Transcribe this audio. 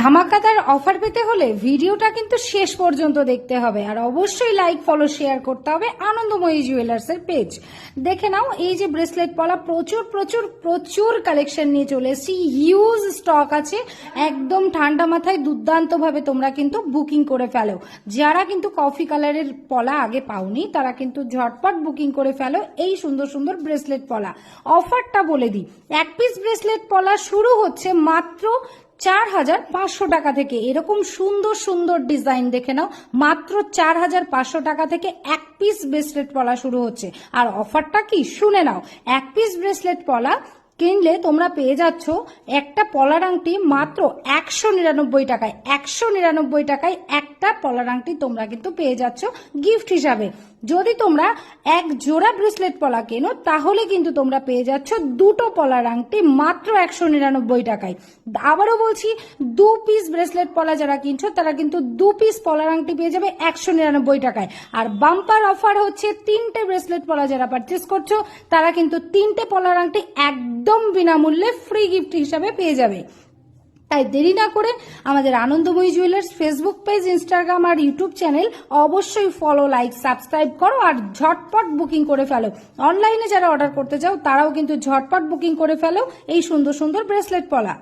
ধামাকাদার offer পেতে হলে ভিডিওটা কিন্তু শেষ পর্যন্ত দেখতে হবে। আর অবশ্যই লাইক ফলো শেয়ার করতে হবে আনন্দময়ী জুয়েলার্সের পেজ দেখে নাও, এই যে ব্রেসলেট পলা প্রচুর প্রচুর প্রচুর কালেকশন নিয়ে চলে এসেছি। হিউজ স্টক আছে। একদম ঠান্ডা মাথায় দুর্দান্তভাবে তোমরা কিন্তু বুকিং করে ফেলো। যারা কিন্তু কফি কালারের পলা আগে পাওনি, তারা কিন্তু ঝটপট বুকিং করে ফেলো এই সুন্দর সুন্দর ব্রেসলেট পলা। অফারটা বলে দিই, এক পিস ব্রেসলেট পলা শুরু হচ্ছে মাত্র চার হাজার পাঁচশো টাকা থেকে। এরকম সুন্দর সুন্দর ডিজাইন দেখে নাও। মাত্র চার হাজার পাঁচশো টাকা থেকে এক পিস ব্রেসলেট পলা শুরু হচ্ছে। আর অফারটা কি? শুনে নাও। এক পিস ব্রেসলেট পলা কিনলে তোমরা পেয়ে যাচ্ছ একটা পলার আংটি মাত্র একশো নিরানব্বই টাকায়। একশো নিরানব্বই টাকায় একটা পলার আংটি তোমরা কিন্তু পেয়ে যাচ্ছ গিফট হিসাবে। যদি তোমরা এক জোড়া ব্রেসলেট পলা কেনো, তাহলে কিন্তু তোমরা পেয়ে যাচ্ছ দুটো পলার আংটি মাত্র একশো নিরানব্বই টাকায়। আবারও বলছি, দু পিস ব্রেসলেট পলা যারা কিনছো, তারা কিন্তু দু পিস পলার আংটি পেয়ে যাবে একশো নিরানব্বই টাকায়। আর বাম্পার অফার হচ্ছে তিনটে ব্রেসলেট পলা যারা পারচেস করছ, তারা কিন্তু তিনটে পলার আংটি একদম বিনামূল্যে ফ্রি গিফট হিসাবে পেয়ে যাবে। তাই দেরি না করে আমাদের Anandamoyee jewellers Facebook page Instagram আর ইউটিউব চ্যানেল অবশ্যই ফলো লাইক সাবস্ক্রাইব করো আর ঝটপট বুকিং করে ফেলো। অনলাইনে যারা অর্ডার করতে চাও, তারাও কিন্তু ঝটপট বুকিং করে ফেলো এই সুন্দর সুন্দর ব্রেসলেট পলা।